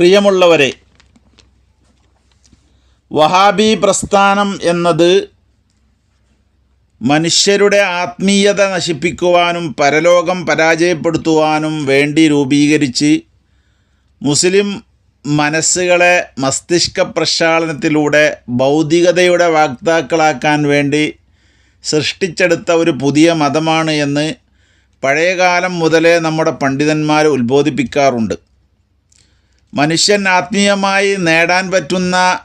പ്രിയമുള്ളവരെ വഹാബി പ്രസ്ഥാനം എന്നത് മനുഷ്യരുടെ ആത്മീയത നശിപ്പിക്കുവാനും പരലോകം പരാജയപ്പെടുത്തുവാനും വേണ്ടി രൂപീകരിച്ച് മുസ്ലിം മനസ്സുകളെ മസ്തിഷ്ക പ്രക്ഷാളനത്തിലൂടെ ഭൗതികതയുടെ വാക്താക്കളാക്കാൻ വേണ്ടി സൃഷ്ടിച്ചെടുത്ത ഒരു പുതിയ മതമാണ് എന്ന് പഴയകാലം മുതലേ നമ്മുടെ പണ്ഡിതന്മാർ ഉത്ബോധിപ്പിക്കാറുണ്ട്. മനുഷ്യൻ ആത്മീയമായി നേടാൻ പറ്റുന്ന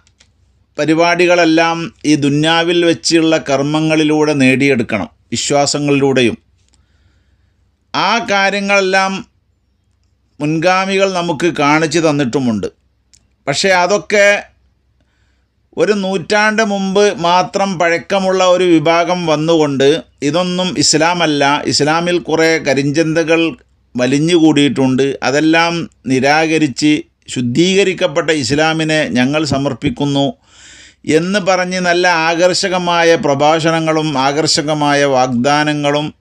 പരിപാടികളെല്ലാം ഈ ദുന്യാവിൽ വെച്ചുള്ള കർമ്മങ്ങളിലൂടെ നേടിയെടുക്കണം വിശ്വാസങ്ങളിലൂടെയും. ആ കാര്യങ്ങളെല്ലാം മുൻഗാമികൾ നമുക്ക് കാണിച്ചു തന്നിട്ടുമുണ്ട്. പക്ഷേ അതൊക്കെ ഒരു നൂറ്റാണ്ട് മുമ്പ് മാത്രം പഴക്കമുള്ള ഒരു വിഭാഗം വന്നുകൊണ്ട് ഇതൊന്നും ഇസ്ലാമല്ല. ഇസ്ലാമിൽ കുറേ കരിഞ്ചന്തകൾ വലിഞ്ഞുകൂടിയിട്ടുണ്ട്. അതെല്ലാം നിരാകരിച്ച് ശുദ്ധീകരിക്കപ്പെട്ട ഇസ്ലാമിനെ ഞങ്ങൾ സമർപ്പിക്കുന്നു എന്ന് പറഞ്ഞ് നല്ല ആകർഷകമായ പ്രഭാഷണങ്ങളും ആകർഷകമായ വാഗ്ദാനങ്ങളും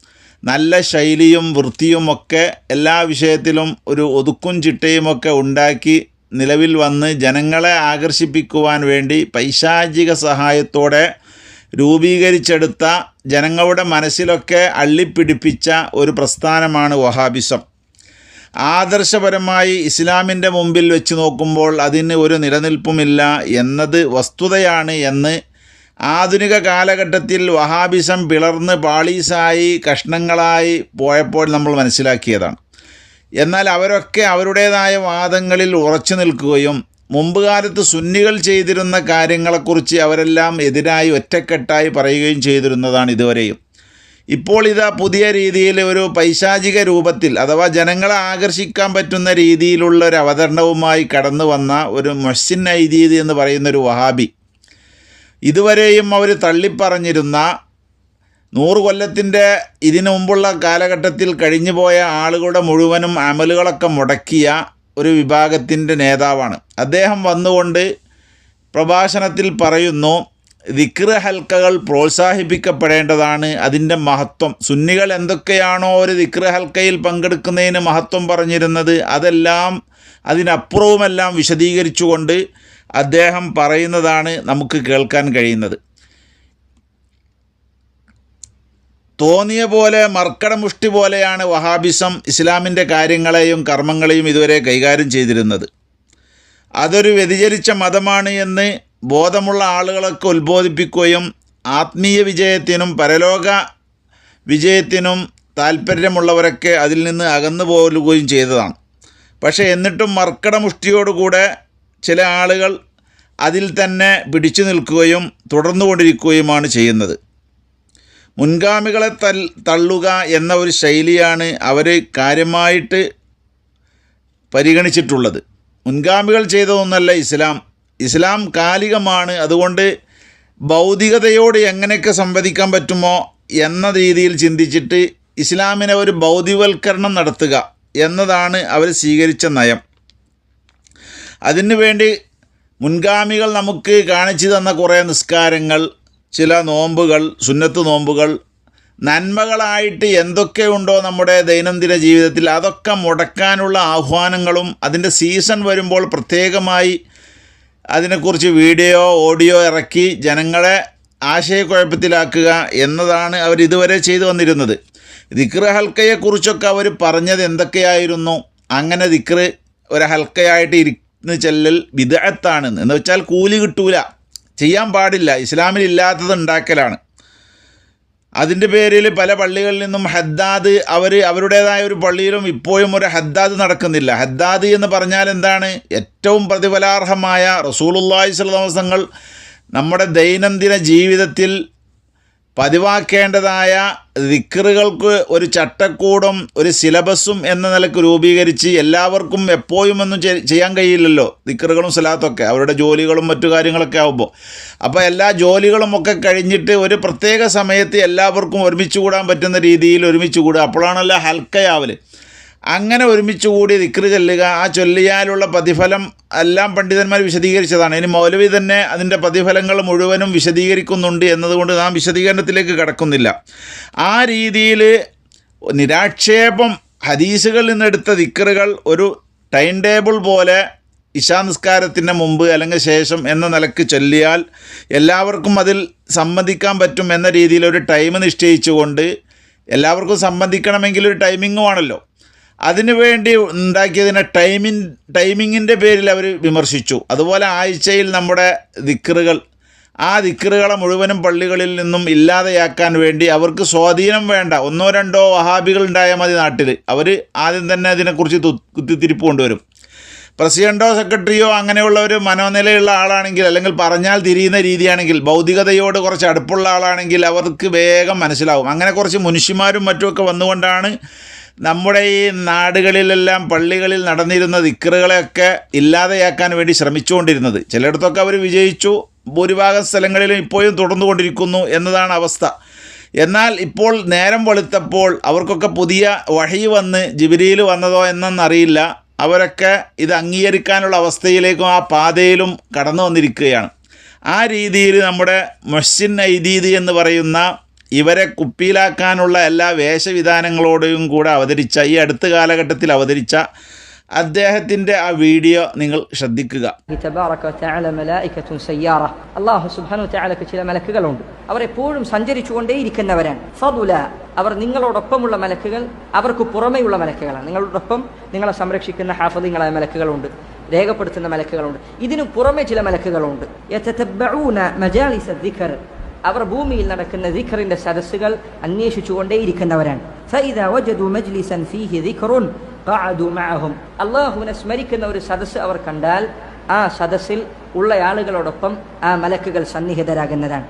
നല്ല ശൈലിയും വൃത്തിയുമൊക്കെ എല്ലാ വിഷയത്തിലും ഒരു ഒതുക്കും ചിട്ടയുമൊക്കെ ഉണ്ടാക്കി നിലവിൽ വന്ന് ജനങ്ങളെ ആകർഷിപ്പിക്കുവാൻ വേണ്ടി പൈശാചിക സഹായത്തോടെ രൂപീകരിച്ചെടുത്ത ജനങ്ങളുടെ മനസ്സിലൊക്കെ അള്ളിപ്പിടിപ്പിച്ച ഒരു പ്രസ്ഥാനമാണ് വഹാബിസം. ആദർശപരമായി ഇസ്ലാമിന്റെ മുമ്പിൽ വെച്ച് നോക്കുമ്പോൾ അതിന് ഒരു നിലനിൽപ്പുമില്ല എന്നത് വസ്തുതയാണ് എന്ന് ആധുനിക കാലഘട്ടത്തിൽ വഹാബിസം പിളർന്ന് പാളീസായി കഷ്ണങ്ങളായി പോയപ്പോൾ നമ്മൾ മനസ്സിലാക്കിയതാണ്. എന്നാൽ അവരൊക്കെ അവരുടേതായ വാദങ്ങളിൽ ഉറച്ചു നിൽക്കുകയും മുമ്പ് കാലത്ത് സുന്നികൾ ചെയ്തിരുന്ന കാര്യങ്ങളെക്കുറിച്ച് അവരെല്ലാം എതിരായി ഒറ്റക്കെട്ടായി പറയുകയും ചെയ്തിരുന്നതാണ് ഇതുവരെയും. ഇപ്പോൾ ഇതാ പുതിയ രീതിയിൽ ഒരു പൈശാചിക രൂപത്തിൽ അഥവാ ജനങ്ങളെ ആകർഷിക്കാൻ പറ്റുന്ന രീതിയിലുള്ള ഒരു അവതരണവുമായി കടന്നു വന്ന ഒരു മൊഹ്സിൻ ഐദീദ് എന്ന് പറയുന്ന ഒരു വഹാബി. ഇതുവരെയും അവർ തള്ളിപ്പറഞ്ഞിരുന്ന നൂറ് കൊല്ലത്തിന്റെ ഇതിനു മുമ്പുള്ള കാലഘട്ടത്തിൽ കഴിഞ്ഞുപോയ ആളുകളുടെ മുഴുവനും അമലുകളൊക്കെ മുടക്കിയ ഒരു വിഭാഗത്തിന്റെ നേതാവാണ്. അദ്ദേഹം വന്നുകൊണ്ട് പ്രഭാഷണത്തിൽ പറയുന്നു ദിക്ർ ഹൽക്കകൾ പ്രോത്സാഹിപ്പിക്കപ്പെടേണ്ടതാണ്. അതിന്റെ മഹത്വം. സുന്നികൾ എന്തൊക്കെയാണോ ഒരു ദിക്രഹൽക്കയിൽ പങ്കെടുക്കുന്നതിന് മഹത്വം പറഞ്ഞിരുന്നത് അതെല്ലാം അതിനപ്പുറവുമെല്ലാം വിശദീകരിച്ചുകൊണ്ട് അദ്ദേഹം പറയുന്നതാണ് നമുക്ക് കേൾക്കാൻ കഴിയുന്നത്. തോന്നിയ പോലെ മർക്കടമുഷ്ടി പോലെയാണ് വഹാബിസം ഇസ്ലാമിന്റെ കാര്യങ്ങളെയും കർമ്മങ്ങളെയും ഇതുവരെ കൈകാര്യം ചെയ്തിരുന്നത്. അതൊരു വ്യതിചരിച്ച മതമാണ് എന്ന് ബോധമുള്ള ആളുകളൊക്കെ ഉത്ബോധിപ്പിക്കുകയും ആത്മീയ വിജയത്തിനും പരലോക വിജയത്തിനും താല്പര്യമുള്ളവരൊക്കെ അതിൽ നിന്ന് അകന്നു പോലുകയും ചെയ്തതാണ്. പക്ഷേ എന്നിട്ടും മർക്കടമുഷ്ടിയോടുകൂടെ ചില ആളുകൾ അതിൽ തന്നെ പിടിച്ചു നിൽക്കുകയും തുടർന്നു തുടർന്നുകൊണ്ടിരിക്കുകയുമാണ് ചെയ്യുന്നത്. മുൻഗാമികളെ തൽ തള്ളുക എന്ന ഒരു ശൈലിയാണ് അവർ കാര്യമായിട്ട് പരിഗണിച്ചിട്ടുള്ളത്. മുൻഗാമികൾ ചെയ്തതൊന്നല്ല ഇസ്ലാം. ഇസ്ലാം കാലികമാണ്. അതുകൊണ്ട് ഭൗതികതയോട് എങ്ങനെയൊക്കെ സംവദിക്കാൻ പറ്റുമോ എന്ന രീതിയിൽ ചിന്തിച്ചിട്ട് ഇസ്ലാമിനെ ഒരു ഭൗതികവൽക്കരണം നടത്തുക എന്നതാണ് അവർ സ്വീകരിച്ച നയം. അതിനുവേണ്ടി മുൻഗാമികൾ നമുക്ക് കാണിച്ചു തന്ന കുറേ നിസ്കാരങ്ങൾ ചില നോമ്പുകൾ സുന്നത്ത് നോമ്പുകൾ നന്മകളായിട്ട് എന്തൊക്കെയുണ്ടോ നമ്മുടെ ദൈനംദിന ജീവിതത്തിൽ അതൊക്കെ മുടക്കാനുള്ള ആഹ്വാനങ്ങളും അതിന്റെ സീസൺ വരുമ്പോൾ പ്രത്യേകമായി അതിനെക്കുറിച്ച് വീഡിയോ ഓഡിയോ ഇറക്കി ജനങ്ങളെ ആശയക്കുഴപ്പത്തിലാക്കുക എന്നതാണ് അവർ ഇതുവരെ ചെയ്തു വന്നിരുന്നത്. ദിക്ര ഹൽക്കയെക്കുറിച്ചൊക്കെ അവർ പറഞ്ഞത് എന്തൊക്കെയായിരുന്നു? അങ്ങനെ ദിക്റ് ഒരു ഹൽക്കയായിട്ട് ഇരുന്ന് ചെല്ലൽ വിദഗ്ധത്താണ് എന്ന് വെച്ചാൽ കൂലി കിട്ടൂല. ചെയ്യാൻ പാടില്ല. ഇസ്ലാമിൽ ഇല്ലാത്തത് ഉണ്ടാക്കലാണ്. അതിന്റെ പേരിൽ പല പള്ളികളിൽ നിന്നും ഹദ്ദാദ് അവർ അവരുടേതായ ഒരു പള്ളിയിലും ഇപ്പോഴും ഒരു ഹദ്ദാദ് നടക്കുന്നില്ല. ഹദ്ദാദ് എന്ന് പറഞ്ഞാൽ എന്താണ്? ഏറ്റവും പ്രതിഫലാർഹമായ അലൈഹി വസല്ലങ്ങൾ നമ്മുടെ ദൈനംദിന ജീവിതത്തിൽ പതിവാക്കേണ്ടതായ ദിക്കറുകൾക്ക് ഒരു ചട്ടക്കൂടും ഒരു സിലബസും എന്ന നിലയ്ക്ക് രൂപീകരിച്ച് എല്ലാവർക്കും എപ്പോഴും ഒന്നും ചെയ്യാൻ കഴിയില്ലല്ലോ ദിക്കറുകളും സലാത്തൊക്കെ അവരുടെ ജോലികളും മറ്റു കാര്യങ്ങളൊക്കെ ആകുമ്പോൾ അപ്പോൾ എല്ലാ ജോലികളും ഒക്കെ കഴിഞ്ഞിട്ട് ഒരു പ്രത്യേക സമയത്ത് എല്ലാവർക്കും ഒരുമിച്ച് കൂടാൻ പറ്റുന്ന രീതിയിൽ ഒരുമിച്ച് കൂടുക. അപ്പോഴാണല്ലോ ഹൽക്കയാവൽ അങ്ങനെ ഒരുമിച്ച് കൂടി ദിക്റ് ചൊല്ലുക. ആ ചൊല്ലിയാലുള്ള പ്രതിഫലം എല്ലാം പണ്ഡിതന്മാർ വിശദീകരിച്ചതാണ്. ഇനി മൗലവി തന്നെ അതിന്റെ പ്രതിഫലങ്ങൾ മുഴുവനും വിശദീകരിക്കുന്നുണ്ട് എന്നതുകൊണ്ട് നാം വിശദീകരണത്തിലേക്ക് കടക്കുന്നില്ല. ആ രീതിയിൽ നിരാക്ഷേപം ഹദീസുകളിൽ നിന്നെടുത്ത ദിക്കറുകൾ ഒരു ടൈം ടേബിൾ പോലെ ഇശാ നിസ്കാരത്തിന് മുമ്പ് അല്ലെങ്കിൽ ശേഷം എന്ന നിലയ്ക്ക് ചൊല്ലിയാൽ എല്ലാവർക്കും അതിൽ സംബന്ധിക്കാൻ പറ്റും എന്ന രീതിയിൽ ഒരു ടൈം നിശ്ചയിച്ചുകൊണ്ട് എല്ലാവർക്കും സംബന്ധിക്കണമെങ്കിൽ ഒരു ടൈമിങ്ങും ആണല്ലോ. അതിനു വേണ്ടി ഉണ്ടാക്കിയതിനെ ടൈമിൻ ടൈമിങ്ങിന്റെ പേരിൽ അവർ വിമർശിച്ചു. അതുപോലെ ആഴ്ചയിൽ നമ്മുടെ ദിക്കറുകൾ ആ ദിക്കറുകളെ മുഴുവനും പള്ളികളിൽ നിന്നും ഇല്ലാതെയാക്കാൻ വേണ്ടി അവർക്ക് സ്വാധീനം വേണ്ട ഒന്നോ രണ്ടോ വഹാബികൾ ഉണ്ടായാൽ മതി നാട്ടിൽ അവർ ആദ്യം തന്നെ അതിനെക്കുറിച്ച് കുത്തിത്തിരിപ്പ് കൊണ്ടുവരും. പ്രസിഡന്റോ സെക്രട്ടറിയോ അങ്ങനെയുള്ള ഒരു മനോനിലയുള്ള ആളാണെങ്കിൽ അല്ലെങ്കിൽ പറഞ്ഞാൽ തിരിയുന്ന രീതിയാണെങ്കിൽ ഭൗതികതയോട് കുറച്ച് അടുപ്പുള്ള ആളാണെങ്കിൽ അവർക്ക് വേഗം മനസ്സിലാവും. അങ്ങനെ കുറച്ച് മുനിഷിമാരും മറ്റുമൊക്കെ വന്നുകൊണ്ടാണ് നമ്മുടെ ഈ നാടുകളിലെല്ലാം പള്ളികളിൽ നടന്നിരുന്ന ദിക്കറുകളെയൊക്കെ ഇല്ലാതെയാക്കാൻ വേണ്ടി ശ്രമിച്ചുകൊണ്ടിരുന്നത്. ചിലയിടത്തൊക്കെ അവർ വിജയിച്ചു. ഭൂരിഭാഗം സ്ഥലങ്ങളിലും ഇപ്പോഴും തുടർന്നുകൊണ്ടിരിക്കുന്നു എന്നതാണ് അവസ്ഥ. എന്നാൽ ഇപ്പോൾ നേരം വെളുത്തപ്പോൾ അവർക്കൊക്കെ പുതിയ വഴി വന്ന് ജിബിരിയിൽ വന്നതോ എന്നറിയില്ല. അവരൊക്കെ ഇത് അംഗീകരിക്കാനുള്ള അവസ്ഥയിലേക്കും ആ പാതയിലും കടന്നു വന്നിരിക്കുകയാണ്. ആ രീതിയിൽ നമ്മുടെ മഷിൻ ഐദീദ് എന്ന് പറയുന്ന ഇവരെ കുപ്പിയിലാക്കാനുള്ള എല്ലാ വേഷവിധാനങ്ങളോടെയും കൂടെ അവതരിച്ച ഈ അടുത്ത കാലഘട്ടത്തിൽ അവതരിച്ച അദ്ദേഹത്തിന്റെ ആ വീഡിയോ നിങ്ങൾ ശ്രദ്ധിക്കുക. അള്ളാഹു സുബാനു തയാലക്ക് ചില മലക്കുകളുണ്ട്. അവർ എപ്പോഴും സഞ്ചരിച്ചുകൊണ്ടേയിരിക്കുന്നവരാണ്. അവർ നിങ്ങളോടൊപ്പമുള്ള മലക്കുകൾ അവർക്ക് പുറമെയുള്ള മലക്കുകളാണ്. നിങ്ങളോടൊപ്പം നിങ്ങളെ സംരക്ഷിക്കുന്ന ഹാഫദിങ്ങളായ മലക്കുകളുണ്ട് രേഖപ്പെടുത്തുന്ന മലക്കുകളുണ്ട്. ഇതിനു പുറമെ ചില മലക്കുകളുണ്ട്. അവർ ഭൂമിയിൽ നടക്കുന്ന ദിഖറിന്റെ സദസ്സുകൾ അന്വേഷിച്ചുകൊണ്ടേയിരിക്കുന്നവരാണ്. അള്ളാഹുവിനെ സ്മരിക്കുന്ന ഒരു സദസ്സ് അവർ കണ്ടാൽ ആ സദസ്സിൽ ഉള്ള ആളുകളോടൊപ്പം ആ മലക്കുകൾ സന്നിഹിതരാകുന്നതാണ്.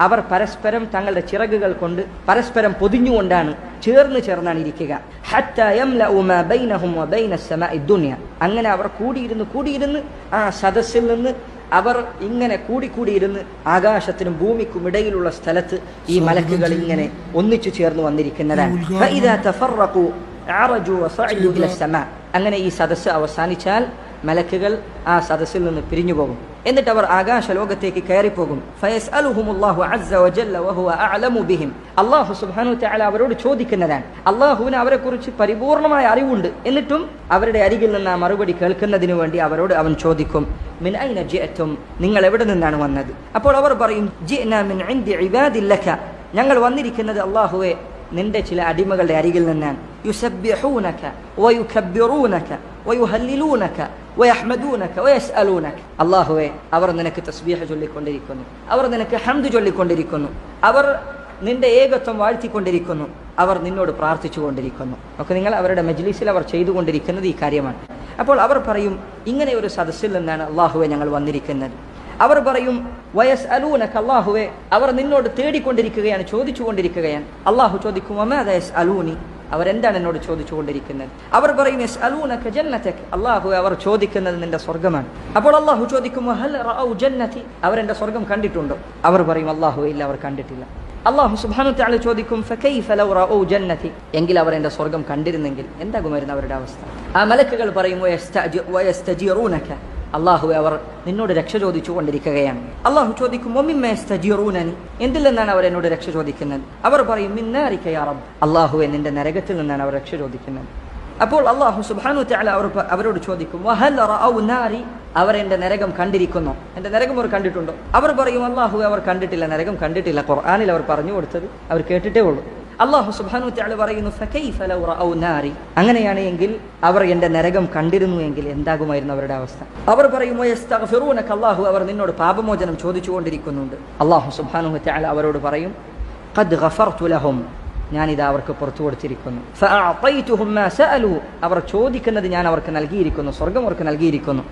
അവർ പരസ്പരം തങ്ങളുടെ ചിറകുകൾ കൊണ്ട് പരസ്പരം പൊതിഞ്ഞുകൊണ്ടാണ് ചേർന്ന് ചേർന്നാണ് ഇരിക്കുക. അങ്ങനെ അവർ കൂടിയിരുന്ന് കൂടിയിരുന്ന് ആ സദസ്സിൽ നിന്ന് അവർ ഇങ്ങനെ കൂടിക്കൂടിയിരുന്ന് ആകാശത്തിനും ഭൂമിക്കും ഇടയിലുള്ള സ്ഥലത്ത് ഈ മലക്കുകൾ ഇങ്ങനെ ഒന്നിച്ചു ചേർന്ന് വന്നിരിക്കുന്നതാണ്. അങ്ങനെ ഈ സദസ്സ് അവസാനിച്ചാൽ മലക്കുകൾ ആ സദസ്സിൽ നിന്ന് പിരിഞ്ഞു പോകും എന്നിട്ട് അവർ ആകാശ ലോകത്തേക്ക് കയറിപ്പോകും. ഫയസ്അലുഹുമുല്ലാഹു അസ്സ വജല്ല വഹുവ അഅലമു ബിഹിം. അല്ലാഹു സുബ്ഹാനഹു വതആല അവരോട് ചോദിക്കുന്നതാണ് അള്ളാഹുവിന് അവരെ കുറിച്ച് പരിപൂർണമായ അറിവുണ്ട്. എന്നിട്ടും അവരുടെ അരികിൽ നിന്ന് ആ മറുപടി കേൾക്കുന്നതിന് വേണ്ടി അവരോട് അവൻ ചോദിക്കും നിങ്ങൾ എവിടെ നിന്നാണ് വന്നത്? അപ്പോൾ അവർ പറയും ഞങ്ങൾ വന്നിരിക്കുന്നത് അള്ളാഹുവെ നിന്റെ ചില അടിമകളുടെ അരികിൽ നിന്നാണ്. യുസബ്ബിഹൂനക വയുകബ്ബിറൂനക വയുഹല്ലിലൂനക വയഹ്മദൂനക വയസ്അലൂനക അല്ലാഹുവേ അവർ നിനക്ക് തസ്ബീഹ ചൊല്ലിക്കൊണ്ടിരിക്കുന്നു. അവർ നിനക്ക് ഹംദ് ചൊല്ലിക്കൊണ്ടിരിക്കുന്നു. അവർ നിന്റെ ഏകത്വം വാഴ്ത്തിക്കൊണ്ടിരിക്കുന്നു. അവർ നിന്നോട് പ്രാർത്ഥിച്ചുകൊണ്ടിരിക്കുന്നു. ഒക്കെ നിങ്ങൾ അവരുടെ മജ്ലിസിൽ അവർ ചെയ്തുകൊണ്ടിരിക്കുന്നത് ഈ കാര്യമാണ്. അപ്പോൾ അവർ പറയും ഇങ്ങനെ ഒരു സദസ്സിൽ നിന്നാണ് അള്ളാഹുവെ ഞങ്ങൾ വന്നിരിക്കുന്നത്. അവർ പറയും വയസ് അലൂനക്ക് അള്ളാഹുവെ അവർ നിന്നോട് തേടിക്കൊണ്ടിരിക്കുകയാണ് ചോദിച്ചുകൊണ്ടിരിക്കുകയാണ്. അള്ളാഹു ചോദിക്കും അമാദയസ് അലൂനി അവരെന്താണ് എന്നോട് ചോദിച്ചുകൊണ്ടിരിക്കുന്നത്? അവർ പറയുന്ന അള്ളാഹു അവർ ചോദിക്കുന്നത് നിന്റെ സ്വർഗമാണ് അപ്പോൾ അള്ളാഹു ചോദിക്കും ജന്നതി? അവരെന്റെ സ്വർഗം കണ്ടിട്ടുണ്ടോ? അവർ പറയും അള്ളാഹു ഇല്ല അവർ കണ്ടിട്ടില്ല. അള്ളാഹു തആല ചോദിക്കും എങ്കിൽ അവർ എന്റെ സ്വർഗം കണ്ടിരുന്നെങ്കിൽ എന്താകുമായിരുന്നു അവരുടെ അവസ്ഥ? ആ മലക്കുകൾ പറയും അള്ളാഹു അവർ നിന്നോട് രക്ഷ ചോദിച്ചു കൊണ്ടിരിക്കുകയാണ്. അള്ളാഹു ചോദിക്കും "വമിമ്മ യസ്തജീറൂനനി?" എന്തിൽ നിന്നാണ് അവർ എന്നോട് രക്ഷ ചോദിക്കുന്നത്? അവർ പറയും "മിന്നാരിക യാ റബ്ബ്." അള്ളാഹുവെ നിന്റെ നരകത്തിൽ നിന്നാണ് അവർ രക്ഷ ചോദിക്കുന്നത്. അപ്പോൾ അള്ളാഹു തആല അവർ അവരോട് ചോദിക്കും "വഹൽ റഅൗ നാരി?" അവർ എന്റെ നരകം കണ്ടിരിക്കുന്നു. എന്റെ നരകം അവർ കണ്ടിട്ടുണ്ടോ? അവർ പറയും അള്ളാഹു അവർ കണ്ടിട്ടില്ല. നരകം കണ്ടിട്ടില്ല. ഖുർആാനിൽ അവർ പറഞ്ഞു കൊടുത്തത് അവർ കേട്ടിട്ടേ ഉള്ളൂ. അള്ളാഹു സുബാനു തആല പറയുന്നു "ഫകൈഫ ലൗ റഅൗ നാരി?" അങ്ങനെയാണ് എങ്കിൽ അവർ എന്റെ നരകം കണ്ടിരുന്നു എങ്കിൽ എന്താകുമായിരുന്നു അവരുടെ അവസ്ഥ? അവർ പറയും അള്ളാഹു അവർ നിന്നോട് പാപമോചനം ചോദിച്ചുകൊണ്ടിരിക്കുന്നുണ്ട്. അള്ളാഹു സുബാനു തആല അവരോട് പറയും ഖദ് ഗഫർതു ലഹും. ഞാനിത് അവർക്ക് പുറത്തു കൊടുത്തിരിക്കുന്നു. അവർ ചോദിക്കുന്നത് ഞാൻ അവർക്ക് നൽകിയിരിക്കുന്നു സ്വർഗം അവർക്ക് നൽകിയിരിക്കുന്നു.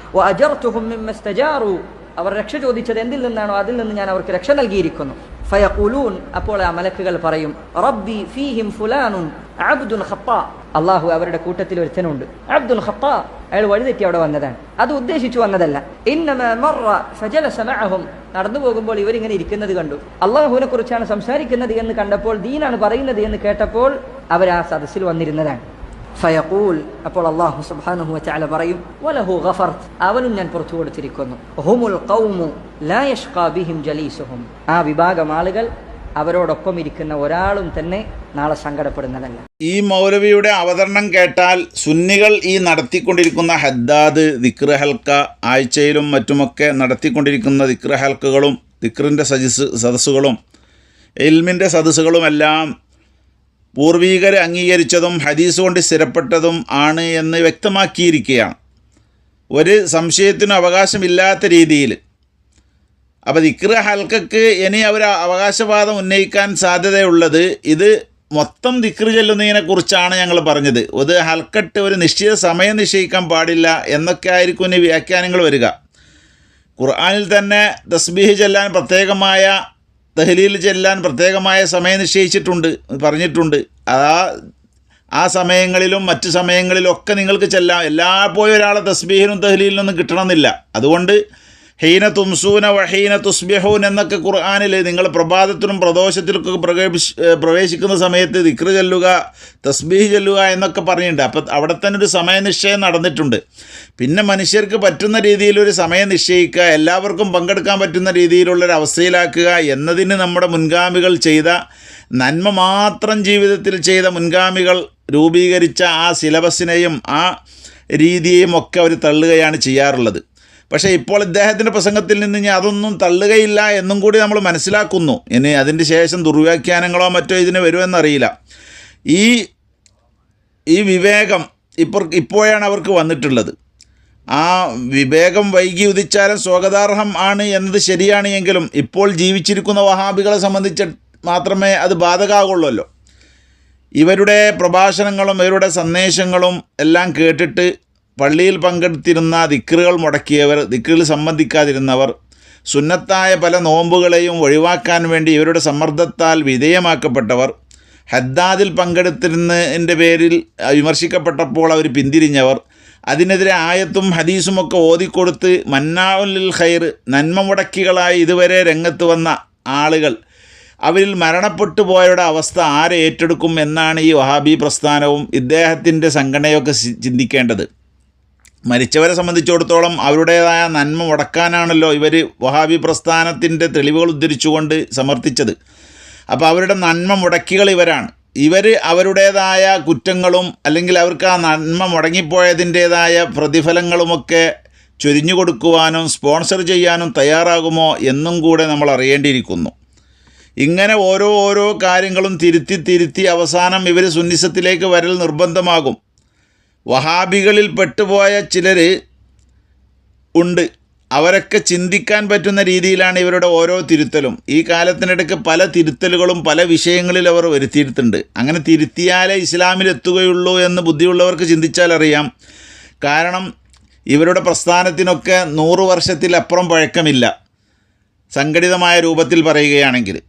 അവർ രക്ഷ ചോദിച്ചത് എന്തിൽ നിന്നാണോ? അതിൽ നിന്ന് ഞാൻ അവർക്ക് രക്ഷ നൽകിയിരിക്കുന്നു. ഫയഖൂലൂൻ അപ്പോൾ ആ മലക്കുകൾ പറയും റബ്ബി ഫീഹിം ഫുലാനുൻ അബ്ദുൽ ഖത്താ. അള്ളാഹു അവരുടെ കൂട്ടത്തിൽ ഒരുത്തനുണ്ട്. അബ്ദുൽ ഖത്താ അയാൾ വഴിതെറ്റി അവിടെ വന്നതാണ്. അത് ഉദ്ദേശിച്ചു വന്നതല്ല. ഇന്നമാ മർറ ഫജലസ മഅഹും. നടന്നു പോകുമ്പോൾ ഇവരിങ്ങനെ ഇരിക്കുന്നത് കണ്ടു. അള്ളാഹുവിനെ കുറിച്ചാണ് സംസാരിക്കുന്നത് എന്ന് കണ്ടപ്പോൾ ദീനാണ് പറയുന്നത് എന്ന് കേട്ടപ്പോൾ അവർ ആ സദസ്സിൽ വന്നിരുന്നതാണ്. ഫയഖൂൽ. അപ്പോൾ അള്ളാഹു സുബ്ഹാനഹു വതആല പറയും വലഹു ഗഫർത് അവനും ഞാൻ പുറത്തു കൊടുത്തിരിക്കുന്നു. ഹുമുൽ ഖൗമു ലാ യഷ്ഖാ ബിഹിം ജലീസുഹും. ആ വിഭാഗം ആളുകൾ അവരോടൊപ്പം ഇരിക്കുന്ന ഒരാളും തന്നെ നാളെ സങ്കടപ്പെടുന്നതല്ല. ഈ മൗലവിയുടെ അവതരണം കേട്ടാൽ സുന്നികൾ ഈ നടത്തിക്കൊണ്ടിരിക്കുന്ന ഹദ്ദാദ് ദിക്ർ ഹൽക്ക ആഴ്ചയിലും മറ്റുമൊക്കെ നടത്തിക്കൊണ്ടിരിക്കുന്ന ദിക്ർ ഹൽക്കകളും ദിക്റിന്റെ സജസ് സദസ്സുകളും എൽമിന്റെ സദസ്സുകളുമെല്ലാം പൂർവീകർ അംഗീകരിച്ചതും ഹദീസ് കൊണ്ട് സ്ഥിരപ്പെട്ടതും ആണ് എന്ന് വ്യക്തമാക്കിയിരിക്കുകയാണ്. ഒരു സംശയത്തിനും അവകാശമില്ലാത്ത രീതിയിൽ. അപ്പോൾ ദിക്ര ഹൽക്കക്ക് ഇനി അവർ അവകാശവാദം ഉന്നയിക്കാൻ സാധ്യതയുള്ളത് ഇത് മൊത്തം ദിക്ർ ചെല്ലുന്നതിനെ കുറിച്ചാണ് ഞങ്ങൾ പറഞ്ഞത്. ഒരു ഹൽക്കട്ട് ഒരു നിശ്ചിത സമയം നിശ്ചയിക്കാൻ പാടില്ല എന്നൊക്കെ ആയിരിക്കും ഇനി വ്യാഖ്യാനങ്ങൾ വരിക. ഖുർആനിൽ തന്നെ തസ്ബീഹ് ചെല്ലാൻ പ്രത്യേകമായ തഹ്ലീൽ ചെല്ലാൻ പ്രത്യേകമായ സമയം നിശ്ചയിച്ചിട്ടുണ്ട് പറഞ്ഞിട്ടുണ്ട്. ആ ആ സമയങ്ങളിലും മറ്റ് സമയങ്ങളിലും ഒക്കെ നിങ്ങൾക്ക് ചെല്ലാം. എല്ലായ്പ്പോഴും ഒരാളെ തസ്ബീഹിനും തഹ്ലീലിനൊന്നും കിട്ടണമെന്നില്ല. അതുകൊണ്ട് ഹീന തുംസൂന വഹീന തുസ്ബിഹൂൻ എന്നൊക്കെ ഖുർആാനിൽ നിങ്ങൾ പ്രഭാതത്തിലും പ്രദോഷത്തിലൊക്കെ പ്രകേപിച്ച് പ്രവേശിക്കുന്ന സമയത്ത് ദിക്ർ ചെല്ലുക തസ്ബീഹ് ചെല്ലുക എന്നൊക്കെ പറഞ്ഞിട്ടുണ്ട്. അപ്പം അവിടെ തന്നെ ഒരു സമയനിശ്ചയം നടന്നിട്ടുണ്ട്. പിന്നെ മനുഷ്യർക്ക് പറ്റുന്ന രീതിയിലൊരു സമയം നിശ്ചയിക്കുക എല്ലാവർക്കും പങ്കെടുക്കാൻ പറ്റുന്ന രീതിയിലുള്ളൊരു അവസ്ഥയിലാക്കുക എന്നതിന് നമ്മുടെ മുൻഗാമികൾ ചെയ്ത നന്മ മാത്രം ജീവിതത്തിൽ ചെയ്ത മുൻഗാമികൾ രൂപീകരിച്ച ആ സിലബസിനെയും ആ രീതിയെയും ഒക്കെ അവർ തള്ളുകയാണ് ചെയ്യാറുള്ളത്. പക്ഷേ ഇപ്പോൾ ഇദ്ദേഹത്തിന്റെ പ്രസംഗത്തിൽ നിന്ന് ഞാൻ അതൊന്നും തള്ളുകയില്ല എന്നും കൂടി നമ്മൾ മനസ്സിലാക്കുന്നു. ഇനി അതിന്റെ ശേഷം ദുർവ്യാഖ്യാനങ്ങളോ മറ്റോ ഇതിന് വരുമെന്നറിയില്ല. ഈ ഈ വിവേകം ഇപ്പോൾ ഇപ്പോഴാണ് അവർക്ക് വന്നിട്ടുള്ളത്. ആ വിവേകം വൈകി ഉദിച്ചാലും സ്വാഗതാർഹം ആണ് എന്നത് ശരിയാണ് എങ്കിലും ഇപ്പോൾ ജീവിച്ചിരിക്കുന്ന വഹാബികളെ സംബന്ധിച്ച് മാത്രമേ അത് ബാധകമാകുള്ളല്ലോ ഇവരുടെ പ്രഭാഷണങ്ങളും ഇവരുടെ സന്ദേശങ്ങളും എല്ലാം കേട്ടിട്ട് പള്ളിയിൽ പങ്കെടുത്തിരുന്ന ദിക്റുകൾ മുടക്കിയവർ ദിക്റിൽ സംബന്ധിക്കാതിരുന്നവർ സുന്നത്തായ പല നോമ്പുകളെയും ഒഴിവാക്കാൻ വേണ്ടി ഇവരുടെ സമ്മർദ്ദത്താൽ വിധേയമാക്കപ്പെട്ടവർ ഹദ്ദാദിൽ പങ്കെടുത്തിരുന്നതിന്റെ പേരിൽ വിമർശിക്കപ്പെട്ടപ്പോൾ അവർ പിന്തിരിഞ്ഞവർ അതിനെതിരെ ആയത്തും ഹദീസുമൊക്കെ ഓതിക്കൊടുത്ത് മന്നാവുലിൽ ഖൈർ നന്മ മുടക്കികളായി ഇതുവരെ രംഗത്ത് വന്ന ആളുകൾ അവരിൽ മരണപ്പെട്ടു പോയവരുടെ അവസ്ഥ ആരെ ഏറ്റെടുക്കും എന്നാണ് ഈ വഹാബി പ്രസ്ഥാനവും ഇദ്ദേഹത്തിന്റെ സംഘടനയൊക്കെ ചിന്തിക്കേണ്ടത്. മരിച്ചവരെ സംബന്ധിച്ചിടത്തോളം അവരുടേതായ നന്മ മുടക്കാനാണല്ലോ ഇവർ വഹാബി പ്രസ്ഥാനത്തിന്റെ തെളിവുകൾ ഉദ്ധരിച്ചുകൊണ്ട് സമർത്ഥിച്ചത്. അപ്പോൾ അവരുടെ നന്മ മുടക്കികൾ ഇവരാണ്. ഇവർ അവരുടേതായ കുറ്റങ്ങളും അല്ലെങ്കിൽ അവർക്ക് ആ നന്മ മുടങ്ങിപ്പോയതിന്റേതായ പ്രതിഫലങ്ങളുമൊക്കെ ചൊരിഞ്ഞു കൊടുക്കുവാനും സ്പോൺസർ ചെയ്യാനും തയ്യാറാകുമോ എന്നും കൂടെ നമ്മൾ അറിയേണ്ടിയിരിക്കുന്നു. ഇങ്ങനെ ഓരോ ഓരോ കാര്യങ്ങളും തിരുത്തി തിരുത്തി അവസാനം ഇവർ സുന്നിസത്തിലേക്ക് വരൽ നിർബന്ധമാകും. വഹാബികളിൽ പെട്ടുപോയ ചിലർ ഉണ്ട്. അവരൊക്കെ ചിന്തിക്കാൻ പറ്റുന്ന രീതിയിലാണ് ഇവരുടെ ഓരോ തിരുത്തലും. ഈ കാലത്തിനിടയ്ക്ക് പല തിരുത്തലുകളും പല വിഷയങ്ങളിൽ അവർ വരുത്തിയിട്ടുണ്ട്. അങ്ങനെ തിരുത്തിയാലേ ഇസ്ലാമിലെത്തുകയുള്ളൂ എന്ന് ബുദ്ധിയുള്ളവർക്ക് ചിന്തിച്ചാൽ അറിയാം. കാരണം ഇവരുടെ പ്രസ്ഥാനത്തിനൊക്കെ നൂറ് വർഷത്തിലപ്പുറം പഴക്കമില്ല. സംഘടിതമായ രൂപത്തിൽ പറയുകയാണെങ്കിൽ.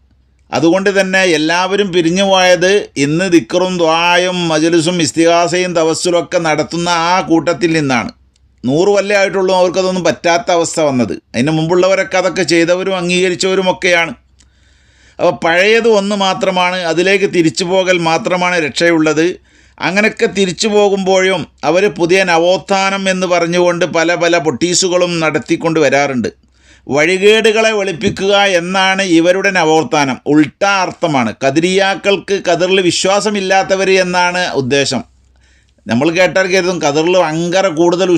അതുകൊണ്ട് തന്നെ എല്ലാവരും പിരിഞ്ഞു പോയത് ഇന്ന് ദിക്കറും ദ്വായും മജലിസും ഇസ്തിഹാസയും തവസ്സുലൊക്കെ നടത്തുന്ന ആ കൂട്ടത്തിൽ നിന്നാണ്. നൂറ് കൊല്ലം ആയിട്ടുള്ളൂ അവർക്കതൊന്നും പറ്റാത്ത അവസ്ഥ വന്നത്. അതിന് മുമ്പുള്ളവരൊക്കെ അതൊക്കെ ചെയ്തവരും അംഗീകരിച്ചവരും ഒക്കെയാണ്. അപ്പോൾ പഴയത് ഒന്ന് മാത്രമാണ് അതിലേക്ക് തിരിച്ചു പോകൽ മാത്രമാണ് രക്ഷയുള്ളത്. അങ്ങനെയൊക്കെ തിരിച്ചു പോകുമ്പോഴും അവർ പുതിയ നവോത്ഥാനം എന്ന് പറഞ്ഞുകൊണ്ട് പല പല പൊട്ടീസുകളും നടത്തിക്കൊണ്ട് വരാറുണ്ട്. വഴികേടുകളെ വെളുപ്പിക്കുക എന്നാണ് ഇവരുടെ നവോത്ഥാനം. ഉൾട്ട അർത്ഥമാണ്. കതിരിയാക്കൾക്ക് കതിറിൽ വിശ്വാസമില്ലാത്തവർ എന്നാണ് ഉദ്ദേശം. നമ്മൾ കേട്ടാൽ കരുതും കതിറിൽ ഭയങ്കര കൂടുതൽ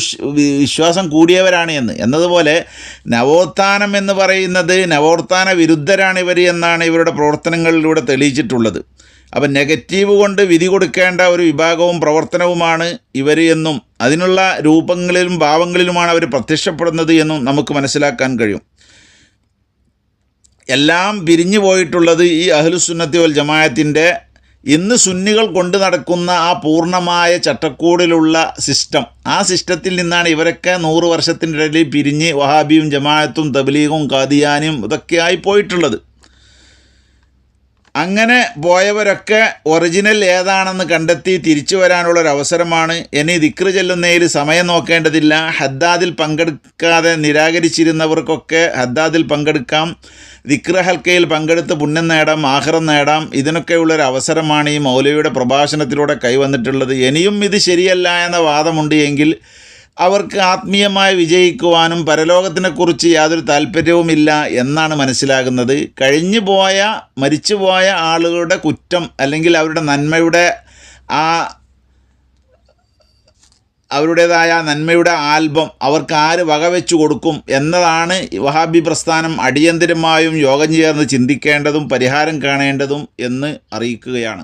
വിശ്വാസം കൂടിയവരാണ് എന്ന്. എന്നതുപോലെ നവോത്ഥാനം എന്ന് പറയുന്നത് നവോത്ഥാന വിരുദ്ധരാണ് ഇവർ എന്നാണ് ഇവരുടെ പ്രവർത്തനങ്ങളിലൂടെ തെളിയിച്ചിട്ടുള്ളത്. അപ്പം നെഗറ്റീവ് കൊണ്ട് വിധി കൊടുക്കേണ്ട ഒരു വിഭാഗവും പ്രവർത്തനവുമാണ് ഇവർ എന്നും അതിനുള്ള രൂപങ്ങളിലും ഭാവങ്ങളിലുമാണ് അവർ പ്രത്യക്ഷപ്പെടുന്നത് എന്നും നമുക്ക് മനസ്സിലാക്കാൻ കഴിയും. എല്ലാം പിരിഞ്ഞു പോയിട്ടുള്ളത് ഈ അഹ്ലുസുന്നത്തി വൽ ജമായത്തിന്റെ ഇന്ന് സുന്നികൾ കൊണ്ട് നടക്കുന്ന ആ പൂർണമായ ചട്ടക്കൂടിലുള്ള സിസ്റ്റം. ആ സിസ്റ്റത്തിൽ നിന്നാണ് ഇവരൊക്കെ നൂറ് വർഷത്തിന്റെ ഇടയിൽ പിരിഞ്ഞ് വഹാബിയും ജമാഅത്തും തബ്ലീഗും കാദിയാനും ഇതൊക്കെയായി പോയിട്ടുള്ളത്. അങ്ങനെ പോയവരൊക്കെ ഒറിജിനൽ ഏതാണെന്ന് കണ്ടെത്തി തിരിച്ചു വരാനുള്ള ഒരു അവസരമാണ് ഇനി ദിക്ര ചെല്ലുന്നതിൽ സമയം നോക്കേണ്ടതില്ല. ഹദ്ദാദിൽ പങ്കെടുക്കാതെ നിരാകരിച്ചിരുന്നവർക്കൊക്കെ ഹദ്ദാദിൽ പങ്കെടുക്കാം. ദിക്ര ഹൽക്കയിൽ പങ്കെടുത്ത് പുണ്യം നേടാം ആഹ്റം നേടാം. ഇതിനൊക്കെയുള്ളൊരു അവസരമാണ് ഈ മൗലവിയുടെ പ്രഭാഷണത്തിലൂടെ കൈവന്നിട്ടുള്ളത്. ഇനിയും ഇത് ശരിയല്ല എന്ന വാദമുണ്ട് എങ്കിൽ അവർക്ക് ആത്മീയമായി വിജയിക്കുവാനും പരലോകത്തിനെക്കുറിച്ച് യാതൊരു താല്പര്യവുമില്ല എന്നാണ് മനസ്സിലാകുന്നത്. കഴിഞ്ഞു പോയ മരിച്ചുപോയ ആളുകളുടെ കുറ്റം അല്ലെങ്കിൽ അവരുടെ നന്മയുടെ ആ അവരുടേതായ നന്മയുടെ ആൽബം അവർക്ക് ആര് വകവെച്ചു കൊടുക്കും എന്നതാണ് വഹാബി പ്രസ്ഥാനം അടിയന്തിരമായും യോഗം ചേർന്ന് ചിന്തിക്കേണ്ടതും പരിഹാരം കാണേണ്ടതും എന്ന് അറിയിക്കുകയാണ്.